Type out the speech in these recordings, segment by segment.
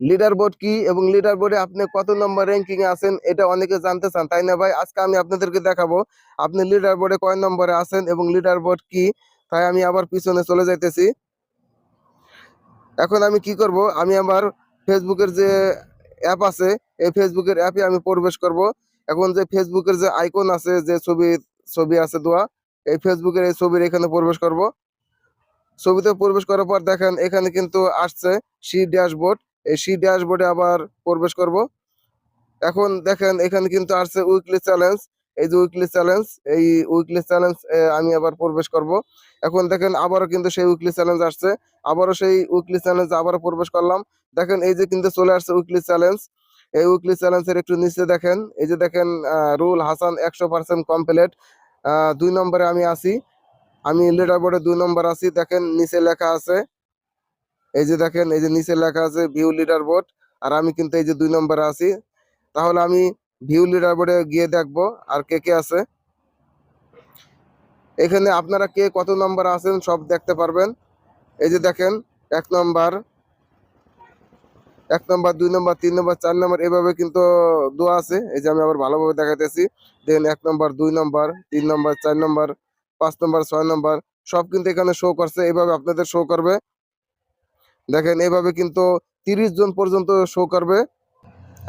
Leader board কি এবং leader বোর্ডে আপনি কত নম্বর র্যাঙ্কিং এ আছেন এটা অনেকে জানতে চান, তাই না ভাই? আজকে আমি আপনাদেরকে দেখাবো, আপনি লিডার বোর্ডে কয় নম্বরে আছেন এবং লিডার বোর্ড কি? তাই আমি আবার পিছনে চলে যাইতেছি। এখন আমি কি করব? আমি আমার ফেসবুকের যে অ্যাপ আছে, এই ফেসবুকের অ্যাপে আমি প্রবেশ করব। এখন যে ফেসবুকের যে আইকন আছে, যে ছবি ছবি আছে দোয়া এই ফেসবুকের এই ছবির এখানে প্রবেশ করব। ছবিতে প্রবেশ করার পর দেখেন এখানে কিন্তু আসছে, সি ড্যাশবোর্ড। এই সি ড্যাশবোর্ডে আবার প্রবেশ করব। এখন দেখেন, এখানে কিন্তু আসছে উইকলি চ্যালেঞ্জ এই যে উইকলি চ্যালেঞ্জ এই উইকলি চ্যালেঞ্জ আমি আবার প্রবেশ করব। এখন দেখেন, আবারও কিন্তু সেই উইকলি চ্যালেঞ্জ আসছে। আবারও সেই উইকলি চ্যালেঞ্জ আবারও প্রবেশ করলাম। দেখেন, এই যে কিন্তু চলে আসছে উইকলি চ্যালেঞ্জ এই উইকলি চ্যালেঞ্জের একটু নিচে দেখেন। এই যে দেখেন রুল হাসান একশো পার্সেন্ট কমপ্লিট দুই নম্বরে আমি আছি। আমি লিডার বোর্ডে দুই নম্বর আছি। দেখেন, নিচে লেখা আছে এই যে দেখেন, এই যে নিচে লেখা আছে ভিউ লিডার বোর্ড আর আমি কিন্তু এই যে দুই নম্বরে আছি। তাহলে আমি ভিউ লিডার বোর্ডে গিয়ে দেখব আর কে কে আছে। এখানে আপনারা কে কত নম্বর আছেন সব দেখতে পারবেন। এই যে দেখেন, এক নম্বর এক নম্বর, দুই নম্বর, তিন নম্বর, চার নম্বর, এভাবে কিন্তু দোয়া আছে। এই যে আমি আবার ভালোভাবে দেখাতেছি দেখেন এক নম্বর, দুই নম্বর, তিন নম্বর, চার নম্বর, পাঁচ নম্বর, ছয় নম্বর, সব কিন্তু এখানে শো করছে। এইভাবে আপনাদের শো করবে। দেখেন এভাবে কিন্তু তিরিশ জন পর্যন্ত শো করবে।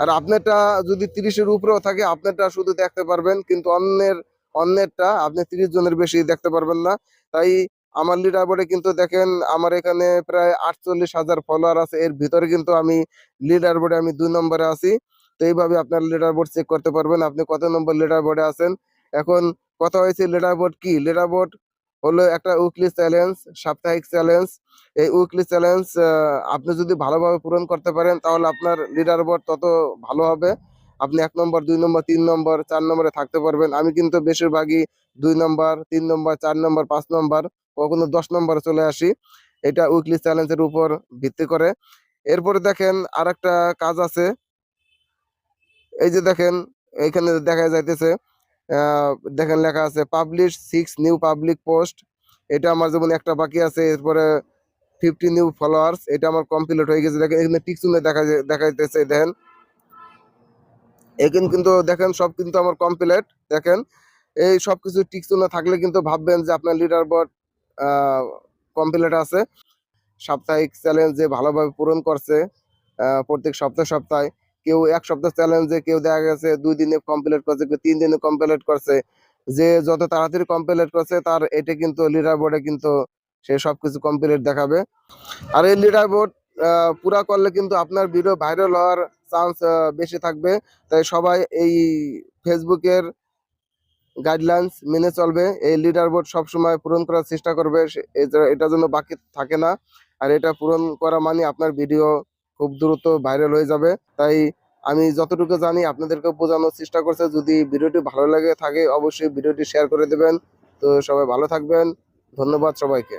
আর আপনারটা যদি তিরিশের উপরেও থাকে, আপনারটা শুধু দেখতে পারবেন, কিন্তু অন্যের, অন্যেরটা আপনি তিরিশ জনের বেশি দেখতে পারবেন না। তাই আমার লিডার বোর্ডে কিন্তু দেখেন, আমার এখানে প্রায় আটচল্লিশ হাজার ফলোয়ার আছে। এর ভিতরে কিন্তু আমি লিডার বোর্ডে আমি দুই নম্বরে আছি। তো এইভাবে আপনার লিডার বোর্ড চেক করতে পারবেন। আপনি কত নম্বর লিডার বোর্ডে আছেন? এখন কথা হয়েছে লিডার বোর্ড কি? লিডার বোর্ড হলো একটা উইকলি চ্যালেঞ্জ সাপ্তাহিক চ্যালেঞ্জ এই উইকলি চ্যালেঞ্জ আপনি যদি ভালোভাবে পূরণ করতে পারেন, তাহলে আপনার লিডার বোর্ড তত ভালো হবে। আপনি এক নম্বর, দুই নম্বর, তিন নম্বর, চার নম্বরে থাকতে পারবেন। আমি কিন্তু বেশিরভাগই দুই নম্বর, তিন নম্বর, চার নম্বর, পাঁচ নম্বর, কখনো দশ নম্বরে চলে আসি। এটা উইকলি চ্যালেঞ্জের উপর ভিত্তি করে। এরপরে দেখেন আর একটা কাজ আছে। এই যে দেখেন এখানে দেখা যাইতেছে দেখেন লেখা আছে publish six new public post এটা আমার যেমন একটা বাকি আছে, এরপরে ফিফটি নিউ ফলোয়ার্স এটা আমার কমপ্লিট হয়ে গেছে। দেখেন, এখানে টিকসুনে দেখা যায়- দেখা যাইতেছে দেখেন। এখানে কিন্তু দেখেন, সব কিন্তু আমার কমপ্লিট দেখেন, এই সব কিছু টিকসুনে থাকলে কিন্তু ভাববেন যে আপনার লিডার বোর্ড কমপ্লিট আছে। সাপ্তাহিক চ্যালেঞ্জ যে ভালোভাবে পূরণ করছে প্রত্যেক সপ্তাহে সপ্তাহে। কেউ এক সপ্তাহ চ্যালেঞ্জে কেউ দেখা গেছে দুই দিনে কমপ্লিট করছে, কেউ তিন দিনে কমপ্লিট করছে। যে যত তাড়াতাড়ি কমপ্লিট করছে, তার এটা কিন্তু লিডার বোর্ডে কিন্তু সে সবকিছু কমপ্লিট দেখাবে। আর এই লিডার বোর্ড পুরা করলে কিন্তু আপনার ভিডিও ভাইরাল হওয়ার চান্স বেশি থাকবে। তাই সবাই এই ফেসবুকের গাইডলাইন্স মেনে চলবে। এই লিডার বোর্ড সবসময় পূরণ করার চেষ্টা করবে। এটা যেন বাকি থাকে না। আর এটা পূরণ করা মানে আপনার ভিডিও খুব দ্রুত ভাইরাল হয়ে যাবে। তাই আমি যতটুকু জানি আপনাদেরকে বোঝানোর চেষ্টা করছে। যদি ভিডিওটি ভালো লাগে থাকে, অবশ্যই ভিডিওটি শেয়ার করে দেবেন। তো সবাই ভালো থাকবেন। ধন্যবাদ সবাইকে।